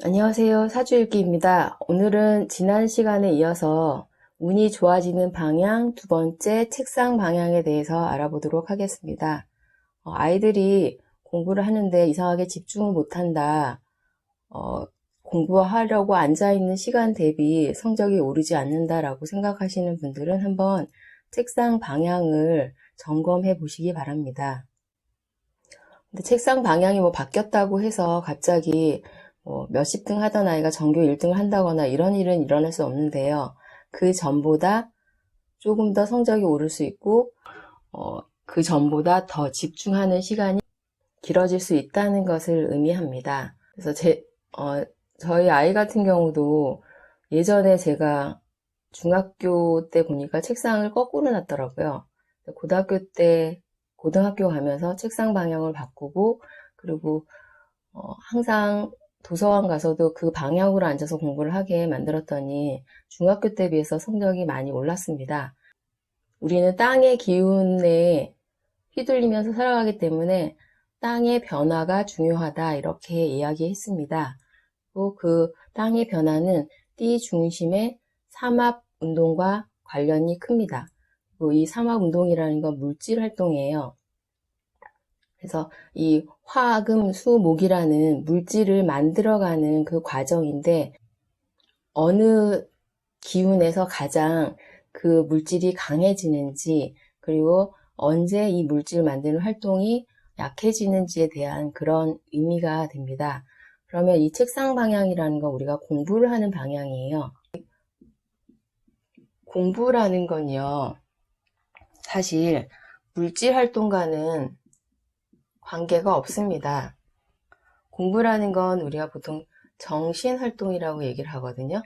안녕하세요. 사주일기입니다. 오늘은 지난 시간에 이어서 운이 좋아지는 방향 두 번째 책상 방향에 대해서 알아보도록 하겠습니다. 어, 아이들이 공부를 하는데 이상하게 집중을 못한다. 어, 공부하려고 앉아있는 시간 대비 성적이 오르지 않는다라고 생각하시는 분들은 한번 책상 방향을 점검해 보시기 바랍니다. 근데 책상 방향이 뭐 바뀌었다고 해서 갑자기 뭐 몇십 등 하던 아이가 전교 1등을 한다거나 이런 일은 일어날 수 없는데요. 그 전보다 조금 더 성적이 오를 수 있고, 어, 그 전보다 더 집중하는 시간이 길어질 수 있다는 것을 의미합니다. 그래서 제, 어, 저희 아이 같은 경우도 예전에 제가 중학교 때 보니까 책상을 거꾸로 놨더라고요. 고등학교 때, 고등학교 가면서 책상 방향을 바꾸고, 그리고, 어, 항상 도서관 가서도 그 방향으로 앉아서 공부를 하게 만들었더니 중학교 때 비해서 성적이 많이 올랐습니다. 우리는 땅의 기운에 휘둘리면서 살아가기 때문에 땅의 변화가 중요하다 이렇게 이야기했습니다. 그 땅의 변화는 띠 중심의 삼합 운동과 관련이 큽니다. 이 삼합 운동이라는 건 물질 활동이에요. 그래서 이 화금, 수, 목이라는 물질을 만들어가는 그 과정인데 어느 기운에서 가장 그 물질이 강해지는지 그리고 언제 이 물질 만드는 활동이 약해지는지에 대한 그런 의미가 됩니다. 그러면 이 책상 방향이라는 건 우리가 공부를 하는 방향이에요. 공부라는 건요, 사실 물질 활동과는 관계가 없습니다. 공부라는 건 우리가 보통 정신 활동이라고 얘기를 하거든요.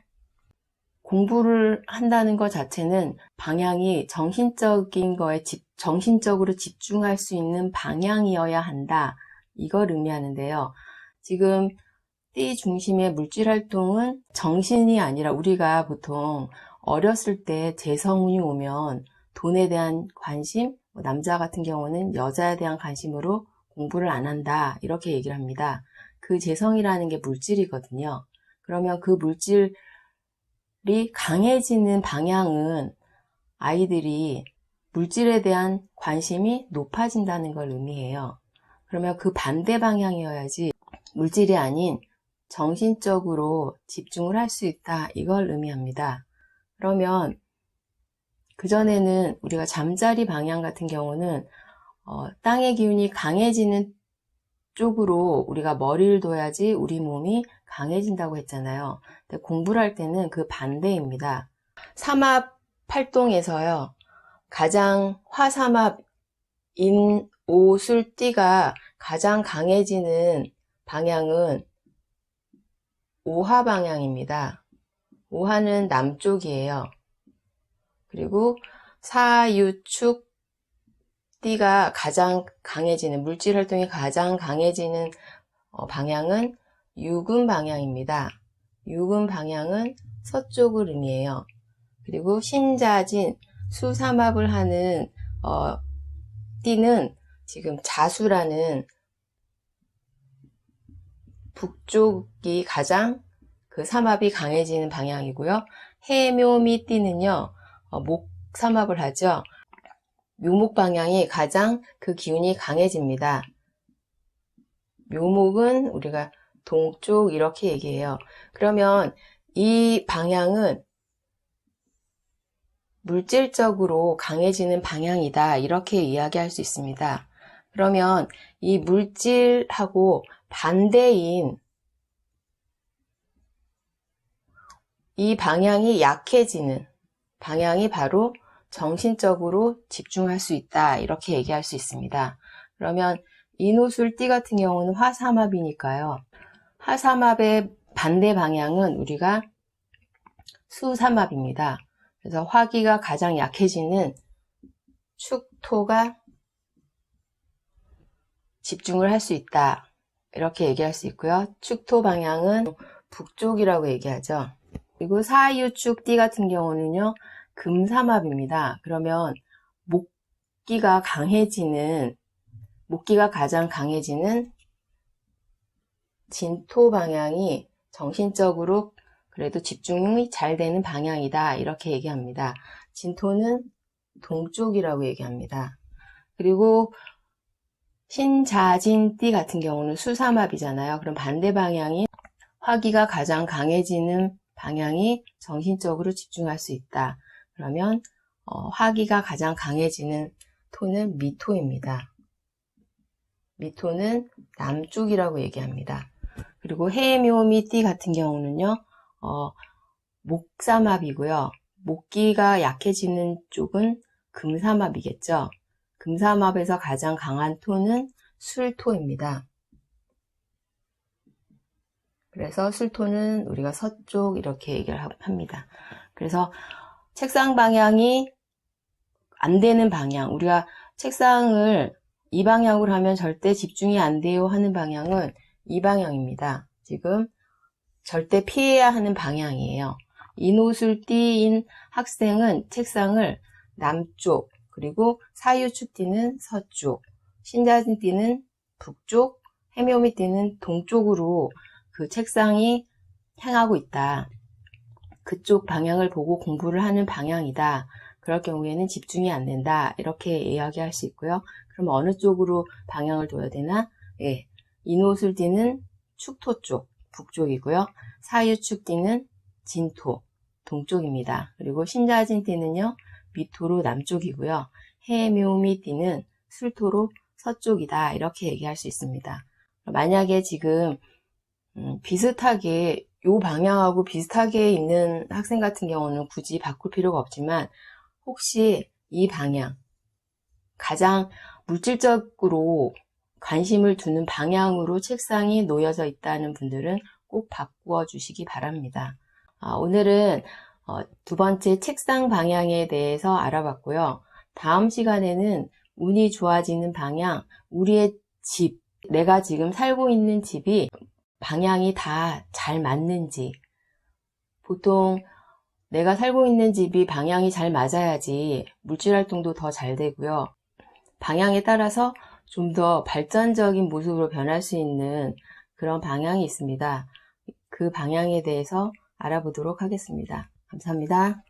공부를 한다는 것 자체는 방향이 정신적인 거에 집, 정신적으로 집중할 수 있는 방향이어야 한다. 이걸 의미하는데요. 지금 띠 중심의 물질 활동은 정신이 아니라 우리가 보통 어렸을 때 재성운이 오면 돈에 대한 관심, 뭐 남자 같은 경우는 여자에 대한 관심으로 공부를 안 한다. 이렇게 얘기를 합니다. 그 재성이라는 게 물질이거든요. 그러면 그 물질이 강해지는 방향은 아이들이 물질에 대한 관심이 높아진다는 걸 의미해요. 그러면 그 반대 방향이어야지 물질이 아닌 정신적으로 집중을 할 수 있다. 이걸 의미합니다. 그러면 그전에는 우리가 잠자리 방향 같은 경우는 어, 땅의 기운이 강해지는 쪽으로 우리가 머리를 둬야지 우리 몸이 강해진다고 했잖아요. 근데 공부를 할 때는 그 반대입니다. 삼합 활동에서요. 가장 화삼합 인, 오, 술, 띠가 가장 강해지는 방향은 오하 방향입니다. 오하는 남쪽이에요. 그리고 사유축 띠가 가장 강해지는 물질 활동이 가장 강해지는 어, 방향은 유금 방향입니다. 유금 방향은 서쪽을 의미해요. 그리고 신자진 수삼합을 하는 어, 띠는 지금 자수라는 북쪽이 가장 그 삼합이 강해지는 방향이고요. 해묘미 띠는요, 어, 목 삼합을 하죠. 묘목 방향이 가장 그 기운이 강해집니다. 묘목은 우리가 동쪽 이렇게 얘기해요. 그러면 이 방향은 물질적으로 강해지는 방향이다. 이렇게 이야기할 수 있습니다. 그러면 이 물질하고 반대인 이 방향이 약해지는 방향이 바로 정신적으로 집중할 수 있다. 이렇게 얘기할 수 있습니다. 그러면 인호술띠 같은 경우는 화삼합이니까요. 화삼합의 반대 방향은 우리가 수삼합입니다. 그래서 화기가 가장 약해지는 축토가 집중을 할 수 있다. 이렇게 얘기할 수 있고요. 축토 방향은 북쪽이라고 얘기하죠. 그리고 사유축 띠 같은 경우는요. 금삼합입니다. 그러면 목기가 강해지는 목기가 가장 강해지는 진토 방향이 정신적으로 그래도 집중이 잘 되는 방향이다. 이렇게 얘기합니다. 진토는 동쪽이라고 얘기합니다. 그리고 신자진띠 같은 경우는 수삼합이잖아요. 그럼 반대 방향이 화기가 가장 강해지는 방향이 정신적으로 집중할 수 있다. 그러면 어, 화기가 가장 강해지는 토는 미토입니다. 미토는 남쪽이라고 얘기합니다. 그리고 해묘미띠 같은 경우는요, 어, 목삼합이고요. 목기가 약해지는 쪽은 금삼합이겠죠. 금삼합에서 가장 강한 토는 술토입니다. 그래서 술토는 우리가 서쪽 이렇게 얘기를 하- 합니다. 그래서 책상 방향이 안 되는 방향, 우리가 책상을 이 방향으로 하면 절대 집중이 안 돼요 하는 방향은 이 방향입니다. 지금 절대 피해야 하는 방향이에요. 인옷을 띠인 학생은 책상을 남쪽, 그리고 사유축 띠는 서쪽, 신자진 띠는 북쪽, 해묘미 띠는 동쪽으로 그 책상이 향하고 있다. 그쪽 방향을 보고 공부를 하는 방향이다. 그럴 경우에는 집중이 안 된다. 이렇게 이야기할 수 있고요. 그럼 어느 쪽으로 방향을 둬야 되나? 예. 인옷을 띠는 축토 쪽, 북쪽이고요. 사유축 띠는 진토, 동쪽입니다. 그리고 신자진 띠는요, 미토로 남쪽이고요. 해묘미 띠는 술토로 서쪽이다. 이렇게 얘기할 수 있습니다. 만약에 지금 음, 비슷하게 요 방향하고 비슷하게 있는 학생 같은 경우는 굳이 바꿀 필요가 없지만 혹시 이 방향 가장 물질적으로 관심을 두는 방향으로 책상이 놓여져 있다는 분들은 꼭 바꾸어 주시기 바랍니다. 아, 오늘은 어, 두 번째 책상 방향에 대해서 알아봤고요. 다음 시간에는 운이 좋아지는 방향, 우리의 집, 내가 지금 살고 있는 집이 방향이 다 잘 맞는지, 보통 내가 살고 있는 집이 방향이 잘 맞아야지 물질 활동도 더 잘 되고요. 방향에 따라서 좀 더 발전적인 모습으로 변할 수 있는 그런 방향이 있습니다. 그 방향에 대해서 알아보도록 하겠습니다. 감사합니다.